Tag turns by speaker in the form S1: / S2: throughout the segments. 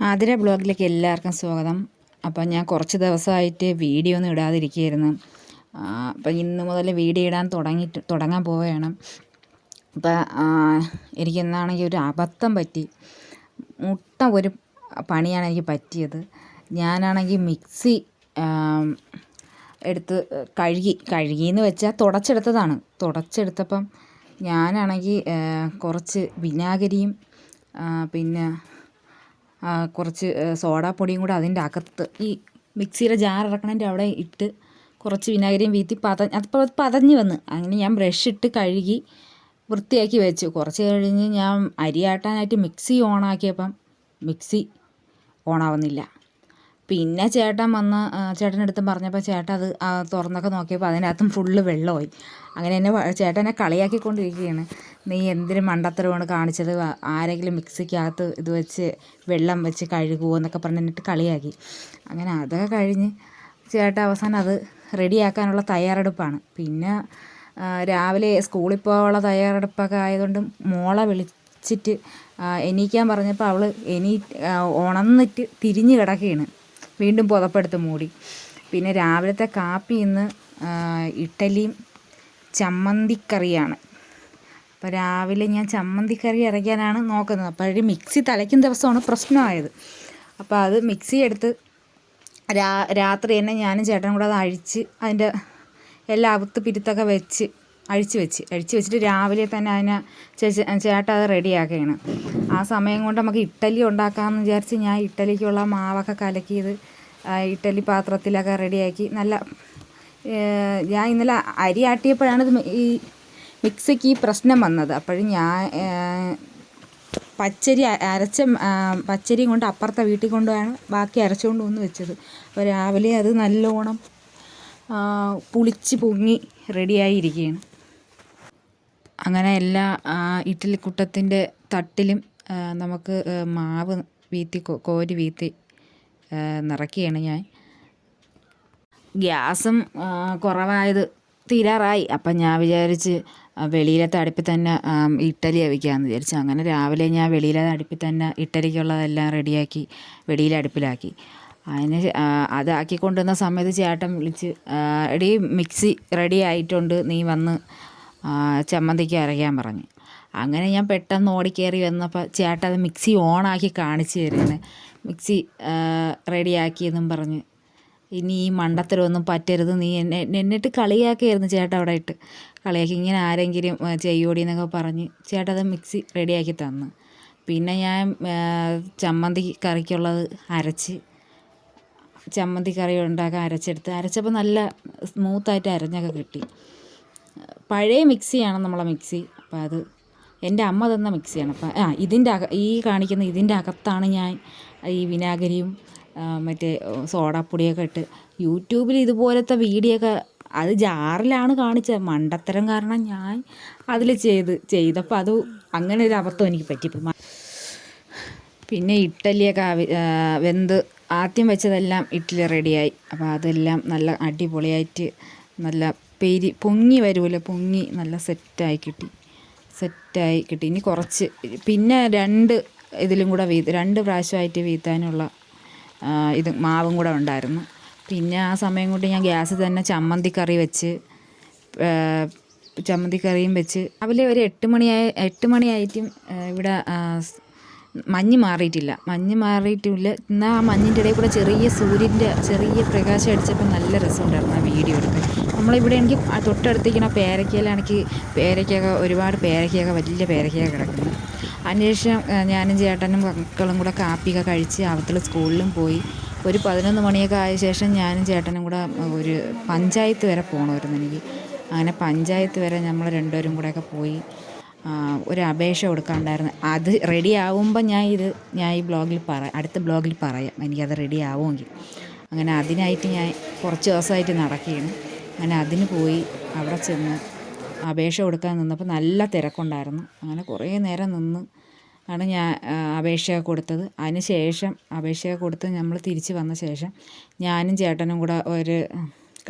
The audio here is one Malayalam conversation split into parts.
S1: ആതിര ബ്ലോഗിലേക്ക് എല്ലാവർക്കും സ്വാഗതം. അപ്പം ഞാൻ കുറച്ച് ദിവസമായിട്ട് വീഡിയോ ഒന്നും ഇടാതിരിക്കുകയായിരുന്നു. അപ്പം ഇന്ന് മുതൽ വീഡിയോ ഇടാൻ തുടങ്ങിയിട്ട് തുടങ്ങാൻ പോവുകയാണ്. അപ്പം എനിക്ക് എന്നാണെങ്കിൽ ഒരു അബദ്ധം പറ്റി. മുട്ട ഒരു പണിയാണ് എനിക്ക് പറ്റിയത്. ഞാനാണെങ്കിൽ മിക്സി എടുത്ത് കഴുകി കഴുകിയെന്ന് വെച്ചാൽ തുടച്ചെടുത്തതാണ്. തുടച്ചെടുത്തപ്പം ഞാനാണെങ്കിൽ കുറച്ച് വിനാഗിരിയും പിന്നെ കുറച്ച് സോഡാപ്പൊടിയും കൂടെ അതിന്റെ അകത്ത് ഈ മിക്സിയുടെ ജാർ ഇറക്കണതിന്റെ അവിടെ ഇട്ട് കുറച്ച് വിനാഗിരിയും വീത്തി പത അതിപ്പോൾ അത് പതഞ്ഞ് വന്ന്. അങ്ങനെ ഞാൻ ബ്രഷ് ഇട്ട് കഴുകി വൃത്തിയാക്കി വെച്ചു. കുറച്ച് കഴിഞ്ഞ് ഞാൻ അരി ആട്ടാനായിട്ട് മിക്സി ഓണാക്കിയപ്പം മിക്സി ഓണാവുന്നില്ല. പിന്നെ ചേട്ടൻ വന്ന് ചേട്ടന്റെ അടുത്ത് പറഞ്ഞപ്പോൾ ചേട്ടൻ അത് തുറന്നൊക്കെ നോക്കിയപ്പോൾ അതിനകത്തും ഫുള്ള് വെള്ളമായി. അങ്ങനെ എന്നെ ചേട്ടൻ എന്നെ കളിയാക്കിക്കൊണ്ടിരിക്കുകയാണ്. നീ എന്തിനും മണ്ടത്തരമാണ് കാണിച്ചത്? ആരെങ്കിലും മിക്സിക്കകത്ത് ഇത് വെച്ച് വെള്ളം വെച്ച് കഴുകുമോ എന്നൊക്കെ പറഞ്ഞ് എന്നിട്ട് കളിയാക്കി. അങ്ങനെ അതൊക്കെ കഴിഞ്ഞ് ചേട്ടൻ അവസാനം അത് റെഡിയാക്കാനുള്ള തയ്യാറെടുപ്പാണ്. പിന്നെ രാവിലെ സ്കൂളിൽ പോകാനുള്ള തയ്യാറെടുപ്പൊക്കെ ആയതുകൊണ്ട് മോളെ വിളിച്ചിട്ട് എണീക്കാൻ പറഞ്ഞപ്പോൾ അവൾ എണീ ഉണന്നിട്ട് തിരിഞ്ഞ് കിടക്കുകയാണ്. വീണ്ടും പുതപ്പെടുത്ത് മൂടി. പിന്നെ രാവിലത്തെ കാപ്പി ഇന്ന് ഇഡ്ഡലിയും ചമ്മന്തിക്കറിയാണ്. അപ്പോൾ രാവിലെ ഞാൻ ചമ്മന്തിക്കറി അരയ്ക്കാനാണ് നോക്കുന്നത്. അപ്പോൾ മിക്സി തലയ്ക്കുന്ന ദിവസമാണ് പ്രശ്നമായത്. അപ്പോൾ അത് മിക്സി എടുത്ത് രാത്രി തന്നെ ഞാനും ചേട്ടനും കൂടെ അത് അഴിച്ച് അതിന്റെ എല്ലാ അവുത്ത് പിരുത്തൊക്കെ വെച്ച് അഴിച്ച് വെച്ച്. അഴിച്ച് വെച്ചിട്ട് രാവിലെ തന്നെ അതിനെ ചേട്ട അത് റെഡിയാക്കുകയാണ്. ആ സമയം കൊണ്ട് നമുക്ക് ഇഡ്ഡലി ഉണ്ടാക്കാമെന്ന് വിചാരിച്ച് ഞാൻ ഇഡ്ഡലിക്കുള്ള മാവൊക്കെ കലക്കിയത് ഇഡ്ഡലി പാത്രത്തിലൊക്കെ റെഡിയാക്കി. നല്ല ഞാൻ ഇന്നലെ അരി ആട്ടിയപ്പോഴാണ് ഇത് ഈ മിക്സിക്ക് ഈ പ്രശ്നം വന്നത്. അപ്പോഴും ഞാൻ പച്ചരി അരച്ച പച്ചരി കൊണ്ട് അപ്പുറത്തെ വീട്ടിൽ കൊണ്ടുപോയാണ് ബാക്കി അരച്ചുകൊണ്ട് വന്ന് വെച്ചത്. അപ്പോൾ രാവിലെ അത് നല്ലോണം പുളിച്ച് പൊങ്ങി റെഡിയായിരിക്കുകയാണ്. അങ്ങനെ എല്ലാ ഇഡ്ഡലിക്കുട്ടത്തിന്റെ തട്ടിലും നമുക്ക് മാവ് വീത്തി കോരി വീത്തി നിറയ്ക്കുകയാണ് ഞാൻ. ഗ്യാസും കുറവായത് തീരാറായി. അപ്പം ഞാൻ വിചാരിച്ച് വെളിയിലത്തെ അടുപ്പിൽ തന്നെ ഇഡ്ഡലി അവിക്കാമെന്ന് വിചാരിച്ചു. അങ്ങനെ രാവിലെ ഞാൻ വെളിയിലെ അടുപ്പിൽ തന്നെ ഇഡ്ഡലിക്കുള്ളതെല്ലാം റെഡിയാക്കി വെളിയിലെ അടുപ്പിലാക്കി. അതിന് അത് ആക്കിക്കൊണ്ടിരുന്ന സമയത്ത് ചേട്ടൻ വിളിച്ച് എടീ മിക്സി റെഡി ആയിട്ടുണ്ട്. നീ വന്ന് ചമ്മന്തിക്ക് അരയ്ക്കാൻ പറഞ്ഞു. അങ്ങനെ ഞാൻ പെട്ടെന്ന് ഓടിക്കേറി വന്നപ്പോൾ ചേട്ടൻ അത് മിക്സി ഓണാക്കി കാണിച്ചു തരുന്നത് മിക്സി റെഡിയാക്കിയെന്നും പറഞ്ഞ്. ഇനി ഈ മണ്ടത്തരമൊന്നും പറ്റരുത്. നീ എന്നെ എന്നിട്ട് കളിയാക്കിയായിരുന്നു ചേട്ടൻ അവിടെ ഇട്ട്. കളിയാക്കി ഇങ്ങനെ ആരെങ്കിലും ചെയ്യോടി എന്നൊക്കെ പറഞ്ഞ് ചേട്ടൻ അത് മിക്സി റെഡിയാക്കി തന്നു. പിന്നെ ഞാൻ ചമ്മന്തി കറിക്കുള്ളത് അരച്ച് ചമ്മന്തി കറി ഉണ്ടാക്കാൻ അരച്ചെടുത്ത്. അരച്ചപ്പോൾ നല്ല സ്മൂത്തായിട്ട് അരഞ്ഞൊക്കെ കിട്ടി. പഴയ മിക്സിയാണ് നമ്മളെ മിക്സി. അപ്പോൾ അത് എന്റെ അമ്മ തന്ന മിക്സിയാണ്. അപ്പം ആ ഇതിന്റെ അക ഈ കാണിക്കുന്ന ഇതിന്റെ അകത്താണ് ഞാൻ ഈ വിനാഗിരിയും മറ്റേ സോഡാപ്പൊടിയൊക്കെ ഇട്ട് യൂട്യൂബിൽ ഇതുപോലത്തെ വീഡിയോ ഒക്കെ അത് ജാറിലാണ് കാണിച്ചത്. മണ്ടത്തരം കാരണം ഞാൻ അതിൽ ചെയ്ത് ചെയ്തപ്പോൾ അത് അങ്ങനെ ഒരു അബദ്ധം എനിക്ക് പറ്റിപ്പോയി പിന്നെ ഇഡ്ഡലിയൊക്കെ വെന്ത് ആദ്യം വെച്ചതെല്ലാം ഇഡ്ഡലി റെഡിയായി. അപ്പോൾ അതെല്ലാം നല്ല അടിപൊളിയായിട്ട് നല്ല പെരി പൊങ്ങി വരുമല്ലോ പൊങ്ങി നല്ല സെറ്റായി കിട്ടി സെറ്റായി കിട്ടി. ഇനി കുറച്ച് പിന്നെ രണ്ട് ഇതിലും കൂടെ വീ രണ്ട് പ്രാവശ്യമായിട്ട് വീത്താനുള്ള ഇത് മാവും കൂടെ ഉണ്ടായിരുന്നു. പിന്നെ ആ സമയം കൊണ്ട് ഞാൻ ഗ്യാസ് തന്നെ ചമ്മന്തിക്കറി വെച്ച് ചമ്മന്തിക്കറിയും വെച്ച്. രാവിലെ ഒരു എട്ട് മണിയായി എട്ട് മണിയായിട്ടും ഇവിടെ മഞ്ഞ് മാറിയിട്ടില്ല. മഞ്ഞ് മാറിയിട്ടില്ല. എന്നാൽ ആ മഞ്ഞിന്റെ ഇടയിൽ കൂടെ ചെറിയ സൂര്യന്റെ ചെറിയ പ്രകാശം അടിച്ചപ്പോൾ നല്ല രസമുണ്ടായിരുന്നു ആ വീഡിയോ എടുക്കാൻ. നമ്മളിവിടെ എനിക്ക് തൊട്ടടുത്തേക്കുന്ന പേരക്കയിലാണെങ്കിൽ പേരക്കയൊക്കെ ഒരുപാട് പേരക്കയൊക്കെ വലിയ പേരക്കയൊക്കെ കിടക്കുന്നു അതിനുശേഷം ഞാനും ചേട്ടനും മക്കളും കൂടെ കാപ്പിയൊക്കെ കഴിച്ച് അവിടുത്തെ സ്കൂളിലും പോയി. ഒരു പതിനൊന്ന് മണിയൊക്കെ ആയ ശേഷം ഞാനും ചേട്ടനും കൂടെ ഒരു പഞ്ചായത്ത് വരെ പോകണമായിരുന്നു എനിക്ക്. അങ്ങനെ പഞ്ചായത്ത് വരെ നമ്മൾ രണ്ടുപേരും കൂടെയൊക്കെ പോയി. ഒരു അപേക്ഷ കൊടുക്കാണ്ടായിരുന്നു. അത് റെഡി ആവുമ്പോൾ ഞാൻ ഇത് ഞാൻ ഈ ബ്ലോഗിൽ പറ അടുത്ത ബ്ലോഗിൽ പറയാം. എനിക്കത് റെഡി ആവുമെങ്കിൽ. അങ്ങനെ അതിനായിട്ട് ഞാൻ കുറച്ച് ദിവസമായിട്ട് നടക്കുകയാണ്. അങ്ങനെ അതിന് പോയി അവിടെ ചെന്ന് അപേക്ഷ കൊടുക്കാൻ നിന്നപ്പോൾ നല്ല തിരക്കുണ്ടായിരുന്നു. അങ്ങനെ കുറേ നേരം നിന്ന് ആണ് ഞാൻ അപേക്ഷ കൊടുത്തത്. അതിന് ശേഷം അപേക്ഷ കൊടുത്ത് നമ്മൾ തിരിച്ച് വന്ന ശേഷം ഞാനും ചേട്ടനും കൂടെ ഒരു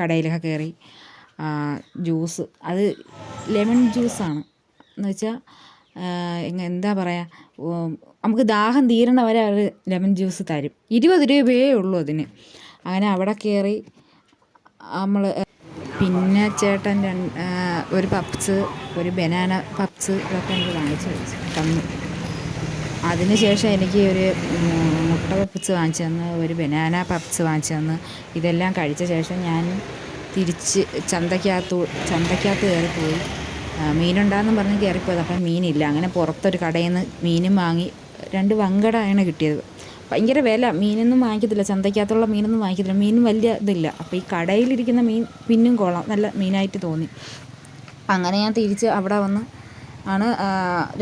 S1: കടയിലൊക്കെ കയറി ജ്യൂസ്. അത് ലെമൺ ജ്യൂസാണ്. എന്ന് വെച്ചാൽ എന്താ പറയുക നമുക്ക് ദാഹം തീരണ വരെ അവർ ലെമൺ ജ്യൂസ് തരും. ഇരുപത് രൂപയേ ഉള്ളൂ അതിന്. അങ്ങനെ അവിടെ കയറി നമ്മൾ പിന്നെ ചേട്ടൻ ഒരു പപ്സ് ഒരു ബനാന പപ്സ് ഇതൊക്കെ എനിക്ക് വാങ്ങിച്ചു തന്നു. അതിനുശേഷം എനിക്ക് ഒരു മുട്ട പപ്സ് വാങ്ങിച്ചു തന്ന് ഒരു ബനാന പപ്സ് വാങ്ങിച്ചു തന്ന്. ഇതെല്ലാം കഴിച്ച ശേഷം ഞാൻ തിരിച്ച് ചന്തയ്ക്കകത്ത് ചന്തയ്ക്കകത്ത് കയറിപ്പോയി മീനുണ്ടാന്ന് പറഞ്ഞ് കയറിപ്പോയത് അപ്പം മീനില്ല. അങ്ങനെ പുറത്തൊരു കടയിൽ നിന്ന് മീനും വാങ്ങി രണ്ട് വങ്കടയാണ് കിട്ടിയത്. ഭയങ്കര വില. മീനൊന്നും വാങ്ങിക്കത്തില്ല. ചന്തയ്ക്കകത്തുള്ള മീനൊന്നും വാങ്ങിക്കത്തില്ല. മീൻ വലിയ ഇതില്ല. അപ്പോൾ ഈ കടയിലിരിക്കുന്ന മീൻ പിന്നും കൊള്ളാം. നല്ല മീനായിട്ട് തോന്നി. അങ്ങനെ ഞാൻ തിരിച്ച് അവിടെ വന്ന് ആണ്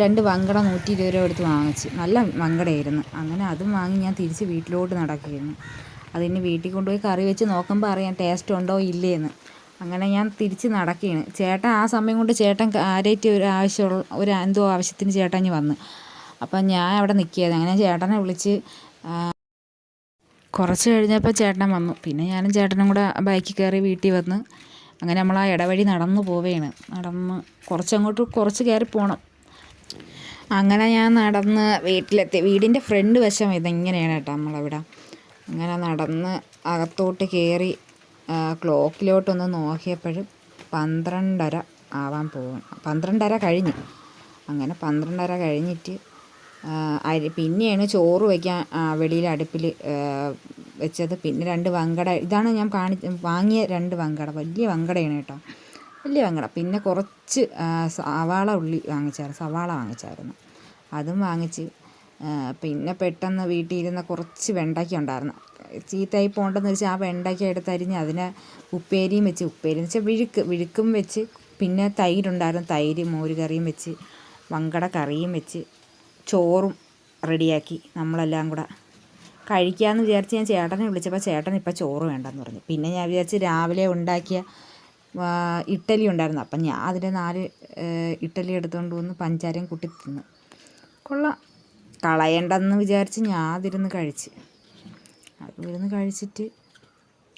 S1: രണ്ട് വങ്കട നൂറ്റി ഇരുപത് രൂപ എടുത്ത് വാങ്ങിച്ച്. നല്ല വങ്കടയായിരുന്നു. അങ്ങനെ അതും വാങ്ങി ഞാൻ തിരിച്ച് വീട്ടിലോട്ട് നടക്കുകയായിരുന്നു. അതിന് വീട്ടിൽ കൊണ്ടുപോയി കറി വെച്ച് നോക്കുമ്പോൾ അറിയാം ടേസ്റ്റ് ഉണ്ടോ ഇല്ലേന്ന്. അങ്ങനെ ഞാൻ തിരിച്ച് നടക്കുകയാണ്. ചേട്ടൻ ആ സമയം കൊണ്ട് ചേട്ടൻ ആരേറ്റ് ഒരു ആവശ്യമുള്ള ഒരു എന്തോ ആവശ്യത്തിന് ചേട്ടൻ വന്ന്. അപ്പം ഞാൻ അവിടെ നിൽക്കിയത് അങ്ങനെ ചേട്ടനെ വിളിച്ച് കുറച്ച് കഴിഞ്ഞപ്പോൾ ചേട്ടൻ വന്നു. പിന്നെ ഞാനും ചേട്ടനും കൂടെ ബൈക്കിൽ കയറി വീട്ടിൽ വന്ന് അങ്ങനെ നമ്മൾ ആ ഇടവഴി നടന്നു പോവുകയാണ് നടന്ന് കുറച്ചങ്ങോട്ട് കുറച്ച് കയറി പോകണം അങ്ങനെ ഞാൻ നടന്ന് വീട്ടിലെത്തി. വീടിന്റെ ഫ്രണ്ട് വശം ഇതെങ്ങനെയാണ് കേട്ടോ നമ്മളവിടെ. അങ്ങനെ നടന്ന് അകത്തോട്ട് കയറി ക്ലോക്കിലോട്ടൊന്ന് നോക്കിയപ്പോഴും പന്ത്രണ്ടര ആവാൻ പോകും പന്ത്രണ്ടര കഴിഞ്ഞ്. അങ്ങനെ പന്ത്രണ്ടര കഴിഞ്ഞിട്ട് അരി പിന്നെയാണ് ചോറ് വയ്ക്കാൻ വെളിയിൽ അടുപ്പിൽ വെച്ചത്. പിന്നെ രണ്ട് വങ്കട. ഇതാണ് ഞാൻ കാണി വാങ്ങിയ രണ്ട് വങ്കട. വലിയ വങ്കടയാണ് കേട്ടോ. വലിയ വങ്കട. പിന്നെ കുറച്ച് സവാള ഉള്ളി വാങ്ങിച്ചായിരുന്നു. സവാള വാങ്ങിച്ചായിരുന്നു. അതും വാങ്ങിച്ച് പിന്നെ പെട്ടെന്ന് വീട്ടിൽ ഇരുന്ന കുറച്ച് വെണ്ടയ്ക്ക ഉണ്ടായിരുന്നു. ചീത്തയായി പോകണ്ടെന്ന് വെച്ചാൽ ആ വെണ്ടയ്ക്ക എടുത്തരിഞ്ഞ് അതിനെ ഉപ്പേരിയും വെച്ച് ഉപ്പേരി എന്ന് വെച്ചാൽ വിഴുക്ക് വിഴുക്കും വെച്ച്. പിന്നെ തൈരുണ്ടായിരുന്നു തൈര് മോര് കറിയും വെച്ച് വങ്കട കറിയും വെച്ച്. ചോറും റെഡിയാക്കി നമ്മളെല്ലാം കൂടെ കഴിക്കാമെന്ന് വിചാരിച്ച് ഞാൻ ചേട്ടനെ വിളിച്ചപ്പോൾ ചേട്ടൻ ഇപ്പോൾ ചോറ് വേണ്ടെന്ന് പറഞ്ഞു. പിന്നെ ഞാൻ വിചാരിച്ച് രാവിലെ ഉണ്ടാക്കിയ ഇഡ്ഡലി ഉണ്ടായിരുന്നു. അപ്പം ഞാൻ അതിന്റെ നാല് ഇഡ്ഡലി എടുത്തുകൊണ്ട് വന്ന് പഞ്ചാരയും കൂട്ടി തിന്നു. കൊള്ളാം. കളയണ്ടെന്ന് വിചാരിച്ച് ഞാൻ അതിരുന്ന് കഴിച്ച് അതിരുന്ന് കഴിച്ചിട്ട്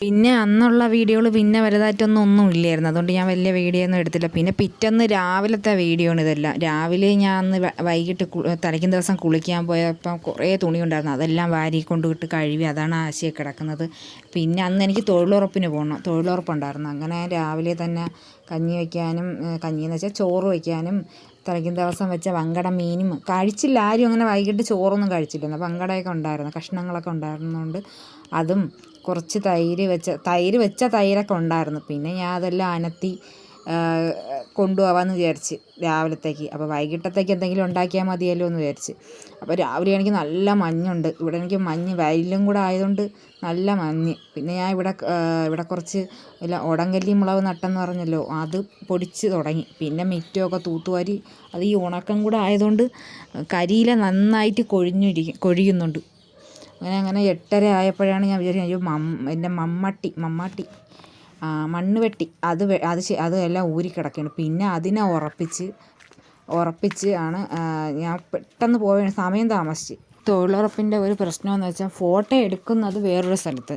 S1: പിന്നെ അന്നുള്ള വീഡിയോകൾ പിന്നെ വലുതായിട്ടൊന്നും ഒന്നും ഇല്ലായിരുന്നു. അതുകൊണ്ട് ഞാൻ വലിയ വീഡിയോ ഒന്നും എടുത്തില്ല. പിന്നെ പിറ്റന്ന് രാവിലത്തെ വീഡിയോ ആണ് ഇതെല്ലാം. രാവിലെ ഞാൻ അന്ന് വൈകിട്ട് തലയ്ക്കും ദിവസം കുളിക്കാൻ പോയപ്പം കുറേ തുണി ഉണ്ടായിരുന്നു. അതെല്ലാം വാരി കൊണ്ടുവിട്ട് കഴുകി അതാണ് ആശയെ കിടക്കുന്നത്. പിന്നെ അന്ന് എനിക്ക് തൊഴിലുറപ്പിന് പോകണം തൊഴിലുറപ്പുണ്ടായിരുന്നു. അങ്ങനെ രാവിലെ തന്നെ കഞ്ഞി വയ്ക്കാനും കഞ്ഞി എന്ന് വെച്ചാൽ ചോറ് വയ്ക്കാനും തലയ്ക്കും ദിവസം വെച്ച വങ്കട മീനും കഴിച്ചില്ല. ആരും അങ്ങനെ വൈകിട്ട് ചോറൊന്നും കഴിച്ചില്ല. വങ്കടയൊക്കെ ഉണ്ടായിരുന്നു കഷ്ണങ്ങളൊക്കെ ഉണ്ടായിരുന്നതുകൊണ്ട് അതും കുറച്ച് തൈര് വെച്ച തൈര് വെച്ച തൈരൊക്കെ ഉണ്ടായിരുന്നു. പിന്നെ ഞാൻ അതെല്ലാം അനത്തി കൊണ്ടുപോവാമെന്ന് വിചാരിച്ച് രാവിലത്തേക്ക്. അപ്പോൾ വൈകിട്ടത്തേക്ക് എന്തെങ്കിലും ഉണ്ടാക്കിയാൽ മതിയല്ലോ എന്ന് വിചാരിച്ച്. അപ്പോൾ രാവിലെ എനിക്ക് നല്ല മഞ്ഞുണ്ട്. ഇവിടെ എനിക്ക് മഞ്ഞ് വയലിലും കൂടെ ആയതുകൊണ്ട് നല്ല മഞ്ഞ്. പിന്നെ ഞാൻ ഇവിടെ ഇവിടെ കുറച്ച് ഇല്ല ഉടങ്കല്ലി മുളക് നട്ടെന്ന് പറഞ്ഞല്ലോ അത് പൊടിച്ച് തുടങ്ങി. പിന്നെ മിറ്റമൊക്കെ തൂത്തുവാരി അത് ഈ ഉണക്കം കൂടെ ആയതുകൊണ്ട് കരിയില നന്നായിട്ട് കൊഴിഞ്ഞിരിക്കും കൊഴിയുന്നുണ്ട്. അങ്ങനെ അങ്ങനെ എട്ടര ആയപ്പോഴാണ് ഞാൻ വിചാരിക്കുന്നത് അയ്യോ മം എന്റെ മമ്മട്ടി മമ്മാട്ടി മണ്ണ് വെട്ടി. അത് അത് അത് എല്ലാം ഊരിക്കിടക്കുകയാണ് പിന്നെ അതിനെ ഉറപ്പിച്ച് ഉറപ്പിച്ച് ആണ് ഞാൻ പെട്ടെന്ന് പോവുകയാണ്. സമയം താമസിച്ച്. തൊഴിലുറപ്പിന്റെ ഒരു പ്രശ്നമെന്ന് വെച്ചാൽ ഫോട്ടോ എടുക്കുന്നത് വേറൊരു സ്ഥലത്ത്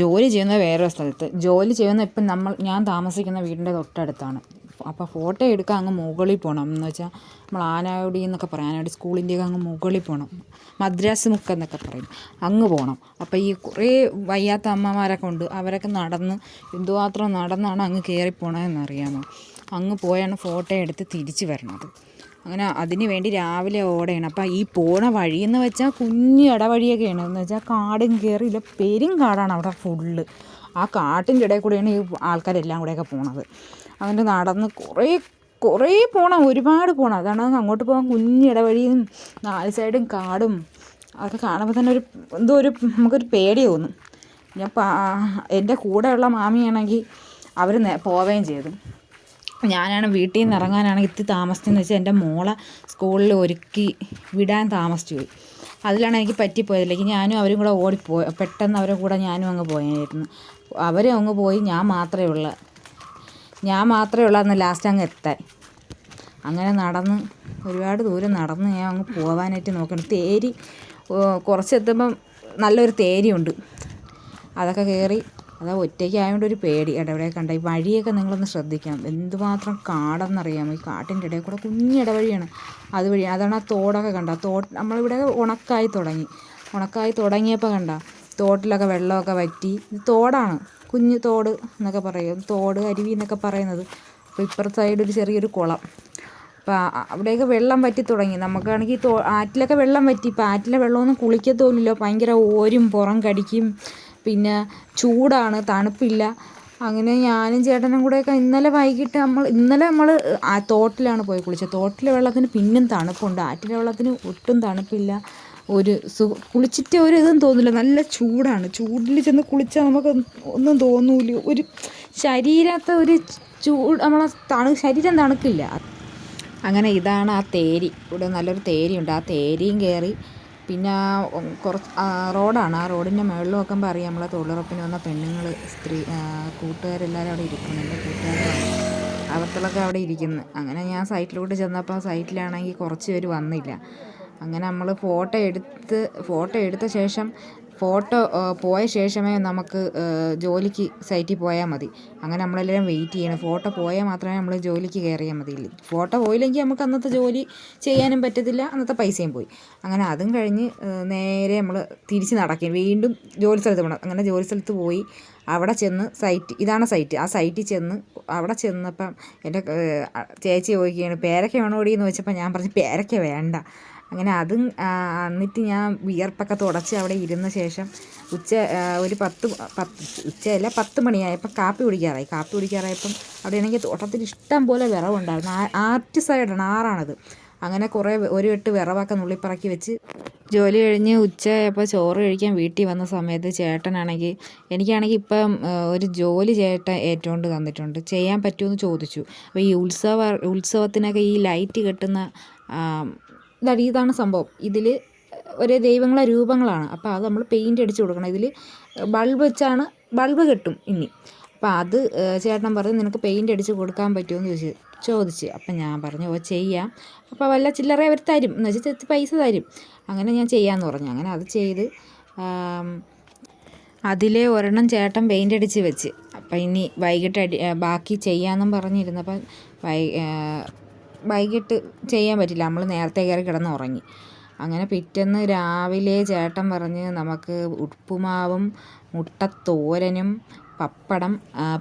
S1: ജോലി ചെയ്യുന്നത് വേറൊരു സ്ഥലത്ത്. ജോലി ചെയ്യുന്ന ഇപ്പം നമ്മൾ ഞാൻ താമസിക്കുന്ന വീടിന്റെ തൊട്ടടുത്താണ്. അപ്പോൾ ഫോട്ടോ എടുക്കാൻ അങ്ങ് മുകളിൽ പോകണം എന്ന് വെച്ചാൽ നമ്മൾ ആനാവടി എന്നൊക്കെ പറയും. ആനാവടി സ്കൂളിന്റെയൊക്കെ അങ്ങ് മുകളിൽ പോകണം മദ്രാസ് മുക്ക് എന്നൊക്കെ പറയും. അങ്ങ് പോകണം അപ്പോൾ ഈ കുറേ വയ്യാത്ത അമ്മമാരൊക്കെ ഉണ്ട്. അവരൊക്കെ നടന്ന് എന്തുമാത്രം നടന്നാണ് അങ്ങ് കയറിപ്പോണതെന്നറിയാമോ അങ്ങ് പോയാണ് ഫോട്ടോ എടുത്ത് തിരിച്ച് വരണത്. അങ്ങനെ അതിന് വേണ്ടി രാവിലെ ഓടയാണ്. അപ്പോൾ ഈ പോണ വഴിയെന്ന് വെച്ചാൽ കുഞ്ഞു ഇടവഴിയൊക്കെയാണ് എന്ന് വെച്ചാൽ കാടും കയറിയില്ല പെരും കാടാണ് അവിടെ ഫുള്ള് ആ കാട്ടിന്റെ ഇടയിൽ കൂടെയാണ് ഈ ആൾക്കാരെല്ലാം കൂടെയൊക്കെ പോണത്. അങ്ങനെ നടന്ന് കുറേ കുറേ പോകണം ഒരുപാട് പോകണം അതാണ് അങ്ങോട്ട് പോകാൻ കുഞ്ഞിടവഴിയും നാല് സൈഡും കാടും അതൊക്കെ കാണുമ്പോൾ തന്നെ ഒരു എന്തോ ഒരു നമുക്കൊരു പേടി തോന്നും. ഞാൻ എന്റെ കൂടെയുള്ള മാമിയാണെങ്കിൽ അവർ പോവുകയും ചെയ്തു. ഞാനാണ് വീട്ടിൽ നിന്ന് ഇറങ്ങാനാണെങ്കിൽ ഇത്തിരി താമസിച്ചെന്ന് വെച്ചാൽ എന്റെ മോളെ സ്കൂളിൽ ഒരുക്കി വിടാൻ താമസിച്ചു പോയി. അതിലാണ് എനിക്ക് പറ്റിപ്പോയതിലേക്ക് ഞാനും അവരും കൂടെ ഓടിപ്പോയി പെട്ടെന്ന് അവരുടെ കൂടെ ഞാനും അങ്ങ് പോയായിരുന്നു അവരും അങ്ങ് പോയി ഞാൻ മാത്രമേ ഉള്ളൂ. ഞാൻ മാത്രമേ ഉള്ളായിരുന്നു ലാസ്റ്റ് അങ്ങ് എത്താൻ. അങ്ങനെ നടന്ന് ഒരുപാട് ദൂരം നടന്ന് ഞാൻ അങ്ങ് പോകാനായിട്ട് നോക്കണം. തേരി കുറച്ചെത്തുമ്പം നല്ലൊരു തേരിയുണ്ട്. അതൊക്കെ കയറി അതാ ഒറ്റയ്ക്ക് ആയതുകൊണ്ട് ഒരു പേടി. ഇടവഴിയെ കണ്ട? ഈ വഴിയൊക്കെ നിങ്ങളൊന്ന് ശ്രദ്ധിക്കണം. എന്തുമാത്രം കാടെന്നറിയാമോ ഈ കാട്ടിന്റെ ഇടയിൽ കൂടെ കുഞ്ഞിടവഴിയാണ് അതുവഴി അതാണ് ആ തോടൊക്കെ കണ്ട തോ നമ്മളിവിടെ ഉണക്കായി തുടങ്ങി. ഉണക്കായി തുടങ്ങിയപ്പോൾ കണ്ട തോട്ടിലൊക്കെ വെള്ളമൊക്കെ വറ്റി. ഇത് തോടാണ്. കുഞ്ഞു തോട് എന്നൊക്കെ പറയും. തോട് അരുവി എന്നൊക്കെ പറയുന്നത്. അപ്പോൾ ഇപ്പുറത്തെ സൈഡ് ഒരു ചെറിയൊരു കുളം. അപ്പോൾ അവിടെയൊക്കെ വെള്ളം വറ്റി തുടങ്ങി. നമുക്കാണെങ്കിൽ തോ ആറ്റിലൊക്കെ വെള്ളം വറ്റി. ഇപ്പോൾ ആറ്റിലെ വെള്ളമൊന്നും കുളിക്കത്തോലില്ലോ ഭയങ്കര ഓരും പുറം കടിക്കും. പിന്നെ ചൂടാണ്. തണുപ്പില്ല. അങ്ങനെ ഞാനും ചേട്ടനും കൂടെയൊക്കെ ഇന്നലെ വൈകിട്ട് നമ്മൾ ഇന്നലെ നമ്മൾ ആ തോട്ടിലാണ് പോയി കുളിച്ചത്. തോട്ടിലെ വെള്ളത്തിന് പിന്നും തണുപ്പുണ്ട്. ആറ്റിലെ വെള്ളത്തിന് ഒട്ടും തണുപ്പില്ല. ഒരു സു കുളിച്ചിട്ട് ഒരു ഇതും തോന്നില്ല നല്ല ചൂടാണ്. ചൂടിൽ ചെന്ന് കുളിച്ചാൽ നമുക്ക് ഒന്നും തോന്നൂല ഒരു ശരീരത്തെ ഒരു ചൂട് നമ്മളെ തണു ശരീരം തണുക്കില്ല. അങ്ങനെ ഇതാണ് ആ തേരി. ഇവിടെ നല്ലൊരു തേരിയുണ്ട്. ആ തേരിയും കയറി പിന്നെ കുറച്ച് റോഡാണ്. ആ റോഡിന്റെ മുകളിൽ നോക്കുമ്പോൾ അറിയാം നമ്മളെ തൊഴിലുറപ്പിന് വന്ന പെണ്ണുങ്ങൾ സ്ത്രീ കൂട്ടുകാരെല്ലാവരും അവിടെ ഇരിക്കുന്നുണ്ട് എന്റെ കൂട്ടുകാരാണ് അവിടെ ഇരിക്കുന്നു. അങ്ങനെ ഞാൻ സൈറ്റിലോട്ട് ചെന്നപ്പോൾ സൈറ്റിലാണെങ്കിൽ കുറച്ച് പേര് വന്നില്ല. അങ്ങനെ നമ്മൾ ഫോട്ടോ എടുത്ത് ഫോട്ടോ എടുത്ത ശേഷം ഫോട്ടോ പോയ ശേഷമേ നമുക്ക് ജോലിക്ക് സൈറ്റിൽ പോയാൽ മതി. അങ്ങനെ നമ്മളെല്ലാവരും വെയിറ്റ് ചെയ്യണം. ഫോട്ടോ പോയാൽ മാത്രമേ നമ്മൾ ജോലിക്ക് കയറിയാൽ മതിയില്ല. ഫോട്ടോ പോയില്ലെങ്കിൽ നമുക്ക് അന്നത്തെ ജോലി ചെയ്യാനും പറ്റത്തില്ല. അന്നത്തെ പൈസയും പോയി. അങ്ങനെ അതും കഴിഞ്ഞ് നേരെ നമ്മൾ തിരിച്ച് നടക്കുകയും വീണ്ടും ജോലി സ്ഥലത്ത് പോകണം അങ്ങനെ ജോലി സ്ഥലത്ത് പോയി അവിടെ ചെന്ന് സൈറ്റ് ഇതാണ് സൈറ്റ്. ആ സൈറ്റിൽ ചെന്ന് അവിടെ ചെന്നപ്പം എന്റെ ചേച്ചി ചോദിക്കുകയാണ് പേരക്ക വേണോടി എന്ന് ഞാൻ പറഞ്ഞു പേരക്ക വേണ്ട. അങ്ങനെ അതും എന്നിട്ട് ഞാൻ വിയർപ്പൊക്കെ തുടച്ച് അവിടെ ഇരുന്ന ശേഷം ഉച്ച ഒരു പത്ത് പത്ത് ഉച്ചയല്ല പത്ത് മണിയായപ്പോൾ കാപ്പി കുടിക്കാറായി. കാപ്പി കുടിക്കാറായപ്പം അവിടെ ആണെങ്കിൽ തോട്ടത്തിൽ ഇഷ്ടം പോലെ വിറവുണ്ടായിരുന്നു. ആറ്റ് സൈഡാണ് ആറാണത്. അങ്ങനെ കുറേ ഒരു എട്ട് വിറവൊക്കെ നുള്ളിപ്പറക്കി വെച്ച് ജോലി കഴിഞ്ഞ് ഉച്ചയായപ്പോൾ ചോറ് കഴിക്കാൻ വീട്ടിൽ വന്ന സമയത്ത് ചേട്ടനാണെങ്കിൽ എനിക്കാണെങ്കിൽ ഇപ്പം ഒരു ജോലി ചേട്ടൻ ഏറ്റുകൊണ്ട് തന്നിട്ടുണ്ട്. ചെയ്യാൻ പറ്റുമെന്ന് ചോദിച്ചു. അപ്പോൾ ഈ ഉത്സവ ഉത്സവത്തിനൊക്കെ ഈ ലൈറ്റ് കെട്ടുന്ന ഇതാണ് ഇതാണ് സംഭവം. ഇതിൽ ഒരേ ദൈവങ്ങളെ രൂപങ്ങളാണ്. അപ്പോൾ അത് നമ്മൾ പെയിന്റ് അടിച്ച് കൊടുക്കണം. ഇതിൽ ബൾബ് വെച്ചാണ് ബൾബ് കെട്ടും ഇനി. അപ്പോൾ അത് ചേട്ടൻ പറഞ്ഞു നിനക്ക് പെയിന്റ് അടിച്ച് കൊടുക്കാൻ പറ്റുമോ എന്ന് ചോദിച്ചു ചോദിച്ച്. അപ്പം ഞാൻ പറഞ്ഞു ഓ ചെയ്യാം. അപ്പോൾ വല്ല ചില്ലറ അവർ തരും. എന്ന് വെച്ചാൽ പൈസ തരും. അങ്ങനെ ഞാൻ ചെയ്യാമെന്ന് പറഞ്ഞു. അങ്ങനെ അത് ചെയ്ത് അതിലെ ഒരെണ്ണം ചേട്ടൻ പെയിന്റ് അടിച്ച് വെച്ച്. അപ്പം ഇനി വൈകിട്ട് അടി ബാക്കി ചെയ്യാമെന്നും പറഞ്ഞിരുന്നപ്പം വൈ വൈകിട്ട് ചെയ്യാൻ പറ്റില്ല. നമ്മൾ നേരത്തെ കയറി കിടന്ന് ഉറങ്ങി അങ്ങനെ പിറ്റേന്ന് രാവിലെ ചേട്ടൻ പറഞ്ഞ് നമുക്ക് ഉപ്പുമാവും മുട്ടത്തോരനും പപ്പടം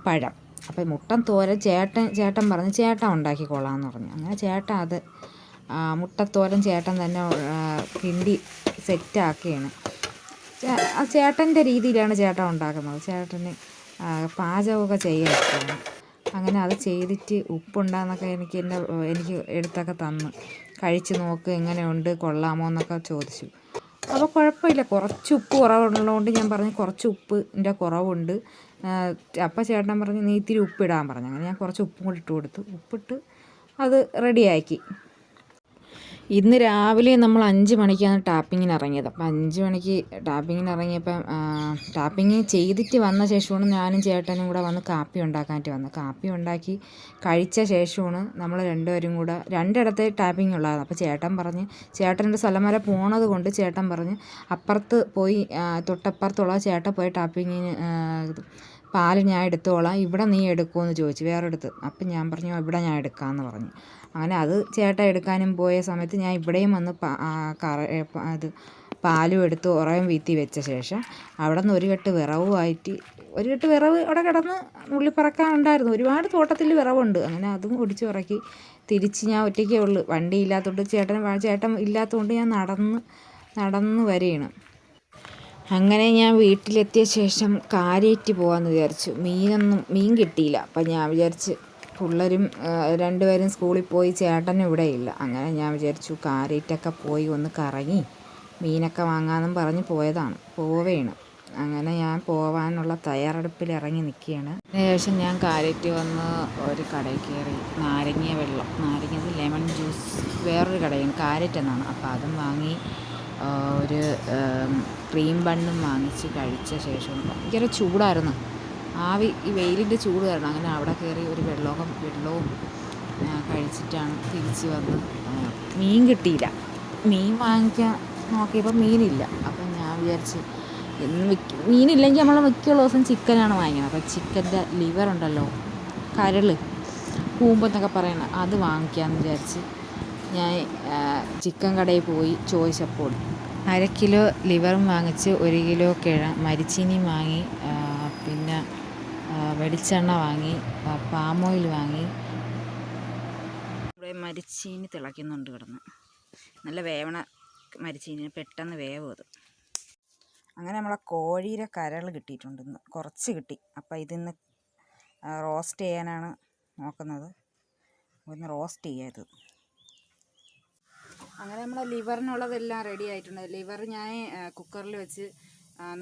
S1: പഴം. അപ്പം മുട്ടൻ തോരൻ ചേട്ടൻ ചേട്ടൻ പറഞ്ഞ് ചേട്ടൻ ഉണ്ടാക്കിക്കോളാമെന്ന് പറഞ്ഞു. അങ്ങനെ ചേട്ടൻ അത് മുട്ടത്തോരൻ ചേട്ടൻ തന്നെ കിണ്ടി സെറ്റാക്കുകയാണ് ചേട്ടന്റെ രീതിയിലാണ് ചേട്ടൻ ഉണ്ടാക്കുന്നത്. ചേട്ടന് പാചകമൊക്കെ ചെയ്യാൻ ഇഷ്ടമാണ്. അങ്ങനെ അത് ചെയ്തിട്ട് ഉപ്പുണ്ടോയെന്നൊക്കെ എനിക്ക് എന്റെ എനിക്ക് എടുത്തൊക്കെ തന്ന്. കഴിച്ച് നോക്ക് എങ്ങനെയുണ്ട് കൊള്ളാമോ എന്നൊക്കെ ചോദിച്ചു. അപ്പോൾ കുഴപ്പമില്ല. കുറച്ച് ഉപ്പ് കുറവുള്ളതുകൊണ്ട് ഞാൻ പറഞ്ഞു കുറച്ച് ഉപ്പിന്റെ കുറവുണ്ട്. അപ്പോൾ ചേട്ടൻ പറഞ്ഞു നീ ഇത്തിരി ഉപ്പിടാൻ പറഞ്ഞു. അങ്ങനെ ഞാൻ കുറച്ച് ഉപ്പും കൂടി ഇട്ട് കൊടുത്തു. ഉപ്പിട്ട് അത് റെഡിയാക്കി ഇന്ന് രാവിലെ നമ്മൾ അഞ്ച് മണിക്കാണ് ടാപ്പിങ്ങിന് ഇറങ്ങിയത് അപ്പം അഞ്ച് മണിക്ക് ടാപ്പിങ്ങിന് ഇറങ്ങിയപ്പം ടാപ്പിങ് ചെയ്തിട്ട് വന്ന ശേഷമാണ് ഞാനും ചേട്ടനും കൂടെ വന്ന് കാപ്പി ഉണ്ടാക്കാനായിട്ട് വന്നത്. കാപ്പി ഉണ്ടാക്കി കഴിച്ച ശേഷമാണ് നമ്മൾ രണ്ടുപേരും കൂടെ രണ്ടിടത്തെ ടാപ്പിംഗ് ഉള്ളതാണ് അപ്പോൾ ചേട്ടൻ പറഞ്ഞ് ചേട്ടന്റെ സ്ഥലം വരെ പോണത് കൊണ്ട് ചേട്ടൻ പറഞ്ഞ് അപ്പുറത്ത് പോയി തൊട്ടപ്പുറത്തുള്ള ചേട്ടൻ പോയി ടാപ്പിങ്ങിന് പാൽ ഞാൻ എടുത്തോളാം ഇവിടെ നീ എടുക്കുമെന്ന് ചോദിച്ചു വേറെ എടുത്ത് അപ്പം ഞാൻ പറഞ്ഞു ഇവിടെ ഞാൻ എടുക്കാമെന്ന് പറഞ്ഞു. അങ്ങനെ അത് ചേട്ടൻ എടുക്കാനും പോയ സമയത്ത് ഞാൻ ഇവിടെയും വന്ന് കറ അത് പാലും എടുത്ത് ഉറയും വീത്തി വെച്ച ശേഷം അവിടെ നിന്ന് ഒരു കെട്ട് വിറവുമായിട്ട് ഒരു കെട്ട് വിറവ് അവിടെ കിടന്ന് നുള്ളിപ്പറക്കാനുണ്ടായിരുന്നു ഒരുപാട് തോട്ടത്തിൽ വിറവുണ്ട്. അങ്ങനെ അതും ഒടിച്ച് ഇറക്കി തിരിച്ച് ഞാൻ ഒറ്റയ്ക്കേ ഉള്ളൂ. വണ്ടി ഇല്ലാത്തതുകൊണ്ട് ചേട്ടൻ ചേട്ടൻ ഇല്ലാത്തതുകൊണ്ട് ഞാൻ നടന്ന് നടന്ന് വരികയാണ്. അങ്ങനെ ഞാൻ വീട്ടിലെത്തിയ ശേഷം കാരേറ്റ് പോകാമെന്ന് വിചാരിച്ചു. മീനൊന്നും മീൻ കിട്ടിയില്ല. അപ്പം ഞാൻ വിചാരിച്ച് പിള്ളേരും രണ്ടുപേരും സ്കൂളിൽ പോയി ചേട്ടനും ഇവിടെ ഇല്ല. അങ്ങനെ ഞാൻ വിചാരിച്ചു കാരേറ്റൊക്കെ പോയി ഒന്ന് കറങ്ങി മീനൊക്കെ വാങ്ങാമെന്നും പറഞ്ഞ് പോയതാണ്. പോവേണം. അങ്ങനെ ഞാൻ പോവാനുള്ള തയ്യാറെടുപ്പിൽ ഇറങ്ങി നിൽക്കുകയാണ് അതിനുശേഷം ഞാൻ കാരറ്റ് വന്ന് ഒരു കടയിൽ കയറി നാരങ്ങ വെള്ളം. നാരങ്ങ ലെമൺ ജ്യൂസ് വേറൊരു കടയാണ് കാരറ്റ് എന്നാണ് അപ്പോൾ അതും വാങ്ങി ഒരു ക്രീം ബണ്ണും വാങ്ങിച്ച് കഴിച്ച ശേഷം ഭയങ്കര ചൂടായിരുന്നു. ആവി ഈ വെയിലിന്റെ ചൂട് കാരണം അങ്ങനെ അവിടെ കയറി ഒരു വെള്ളവും വെള്ളവും കഴിച്ചിട്ടാണ് തിരിച്ച് വന്ന് മീൻ കിട്ടിയില്ല. മീൻ വാങ്ങിക്കാൻ നോക്കിയപ്പോൾ മീനില്ല. അപ്പം ഞാൻ വിചാരിച്ച് എന്ന് മിക്ക മീനില്ലെങ്കിൽ നമ്മൾ മിക്കുള്ള ദിവസം ചിക്കനാണ് വാങ്ങിക്കുന്നത് അപ്പോൾ ചിക്കന്റെ ലിവർ ഉണ്ടല്ലോ കരൾ കൂമ്പെന്നൊക്കെ പറയണ അത് വാങ്ങിക്കാമെന്ന് വിചാരിച്ച് ഞാൻ ചിക്കൻ കടയിൽ പോയി ചോദിച്ചപ്പോൾ അര കിലോ ലിവറും വാങ്ങിച്ച് ഒരു കിലോ കിഴ മരിച്ചീനിയും വാങ്ങി പിന്നെ വെളിച്ചെണ്ണ വാങ്ങി പാം ഓയിൽ വാങ്ങി. ഇവിടെ മരിച്ചീനി തിളയ്ക്കുന്നുണ്ട് കിടന്ന്. നല്ല വേവണ മരിച്ചീനി പെട്ടെന്ന് വേവ് അത്. അങ്ങനെ നമ്മളെ കോഴിയുടെ കരൾ കിട്ടിയിട്ടുണ്ട് ഇന്ന്. കുറച്ച് കിട്ടി. അപ്പോൾ ഇതിന്ന് റോസ്റ്റ് ചെയ്യാനാണ് നോക്കുന്നത്. ഒന്ന് റോസ്റ്റ് ചെയ്യാം ഇത്. അങ്ങനെ നമ്മളെ ലിവറിനുള്ളതെല്ലാം റെഡി ആയിട്ടുണ്ട്. ലിവർ ഞാൻ കുക്കറിൽ വെച്ച്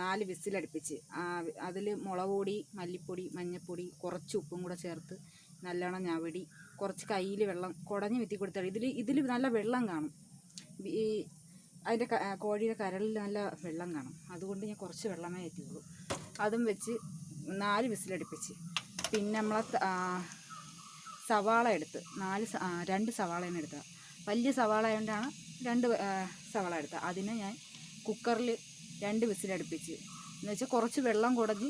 S1: നാല് വിസിലടുപ്പിച്ച്. അതിൽ മുളക് പൊടി മല്ലിപ്പൊടി മഞ്ഞൾപ്പൊടി കുറച്ച് ഉപ്പും കൂടെ ചേർത്ത് നല്ലോണം ഞവടി കുറച്ച് കയ്യിൽ വെള്ളം കുടഞ്ഞ് വിത്തി കൊടുത്താൽ ഇതിൽ ഇതിൽ നല്ല വെള്ളം കാണും. ഈ അതിന്റെ കോഴിയുടെ കരളിൽ നല്ല വെള്ളം കാണും. അതുകൊണ്ട് ഞാൻ കുറച്ച് വെള്ളമേ എത്തിയുള്ളൂ അതും വെച്ച് നാല് വിസിലടുപ്പിച്ച്. പിന്നെ നമ്മളെ സവാള എടുത്ത് നാല് രണ്ട് സവാളയാണ് എടുത്തത് വലിയ സവാള ആയതുകൊണ്ടാണ് രണ്ട് സവാള എടുത്തത്. അതിനെ ഞാൻ കുക്കറിൽ രണ്ട് വിസിലടുപ്പിച്ച് എന്ന് വെച്ചാൽ കുറച്ച് വെള്ളം കുടഞ്ഞ്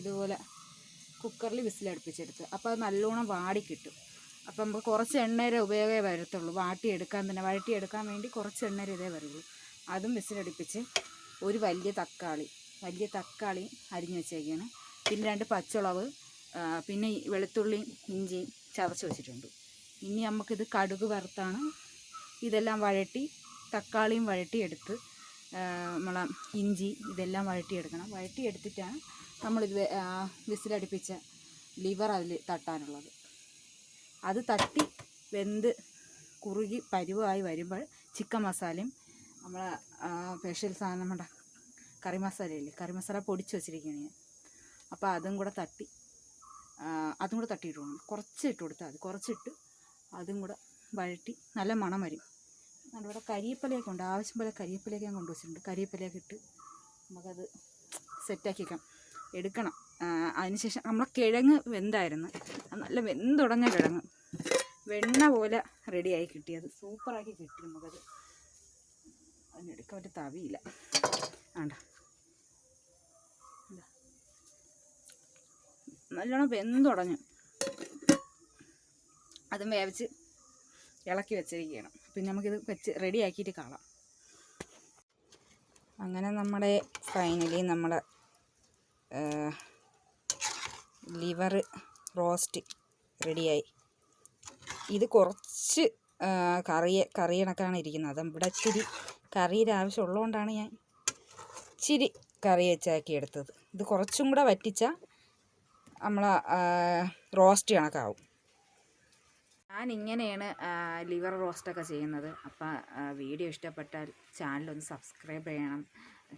S1: ഇതുപോലെ കുക്കറിൽ വിസിലടുപ്പിച്ചെടുത്ത് അപ്പോൾ അത് നല്ലോണം വാടി കിട്ടും. അപ്പം നമുക്ക് കുറച്ച് എണ്ണേരെ ഉപയോഗമേ വരത്തുള്ളൂ. വാട്ടിയെടുക്കാൻ തന്നെ വഴട്ടിയെടുക്കാൻ വേണ്ടി കുറച്ച് എണ്ണേരെ ഇതേ വരുള്ളൂ അതും വിസിലടുപ്പിച്ച് ഒരു വലിയ തക്കാളി വലിയ തക്കാളി അരിഞ്ഞു വെച്ചേക്കാണ്. പിന്നെ രണ്ട് പച്ചമുളക് പിന്നെ വെളുത്തുള്ളിയും ഇഞ്ചിയും ചതച്ച് വെച്ചിട്ടുണ്ട്. ഇനി നമുക്കിത് കടുക് വറുത്താണ്. ഇതെല്ലാം വഴട്ടി തക്കാളിയും വഴട്ടിയെടുത്ത് നമ്മളെ ഇഞ്ചി ഇതെല്ലാം വഴട്ടിയെടുക്കണം വഴട്ടിയെടുത്തിട്ടാണ് നമ്മളിത് വിസിലടുപ്പിച്ച ലിവർ അതിൽ തട്ടാനുള്ളത്. അത് തട്ടി വെന്ത് കുറുകി പരുവായി വരുമ്പോൾ ചിക്കൻ മസാലയും നമ്മളെ സ്പെഷ്യൽ സാധനം നമ്മുടെ കറി മസാലയില്ലേ കറി മസാല പൊടിച്ച് വെച്ചിരിക്കുകയാണ് ഞാൻ. അപ്പോൾ അതും കൂടെ തട്ടി അതും കൂടെ തട്ടിയിട്ട് കൊടുക്കണം കുറച്ച് കൊടുത്താൽ മതി. കുറച്ചിട്ട് അതും കൂടെ വഴറ്റി നല്ല മണം വരും. നമ്മുടെ കരിയപ്പലയൊക്കെ ഉണ്ട്. ആവശ്യം പോലെ കരിയപ്പലയൊക്കെ ഞാൻ കൊണ്ടുവച്ചിട്ടുണ്ട്. കരിയപ്പലയൊക്കെ ഇട്ട് നമുക്കത് സെറ്റാക്കി വെക്കാം എടുക്കണം അതിനുശേഷം നമ്മളെ കിഴങ്ങ് വെന്തായിരുന്നു. നല്ല വെന്തുടഞ്ഞ കിഴങ്ങ്. വെണ്ണ പോലെ റെഡിയായി കിട്ടിയത്. സൂപ്പറാക്കി കിട്ടി നമുക്കത്. അതിനെടുക്കാൻ പറ്റിയ തവിയില്ല. ആണ്ട. നല്ലോണം വെന്തുടഞ്ഞു. അതും വേവിച്ച് ഇളക്കി വെച്ചിരിക്കുകയാണ്. പിന്നെ നമുക്കിത് വെച്ച് റെഡിയാക്കിയിട്ട് കാണാം. അങ്ങനെ നമ്മുടെ ഫൈനലി നമ്മൾ ലിവർ റോസ്റ്റ് റെഡിയായി ഇത് കുറച്ച് കറി കറി കണക്കാണ് ഇരിക്കുന്നത്. അത് ഇവിടെ ഇച്ചിരി കറിയുടെ ആവശ്യമുള്ളതുകൊണ്ടാണ് ഞാൻ ഇച്ചിരി കറി വെച്ചാക്കി എടുത്തത്. ഇത് കുറച്ചും കൂടെ വറ്റിച്ചാൽ നമ്മൾ റോസ്റ്റ് കണക്കാവും. ഞാൻ ഇങ്ങനെയാണ് ലിവർ റോസ്റ്റൊക്കെ ചെയ്യുന്നത്. അപ്പോൾ വീഡിയോ ഇഷ്ടപ്പെട്ടാൽ ചാനലൊന്ന് സബ്സ്ക്രൈബ് ചെയ്യണം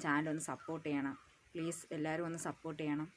S1: ചാനലൊന്ന് സപ്പോർട്ട് ചെയ്യണം. പ്ലീസ് എല്ലാവരും ഒന്ന് സപ്പോർട്ട് ചെയ്യണം.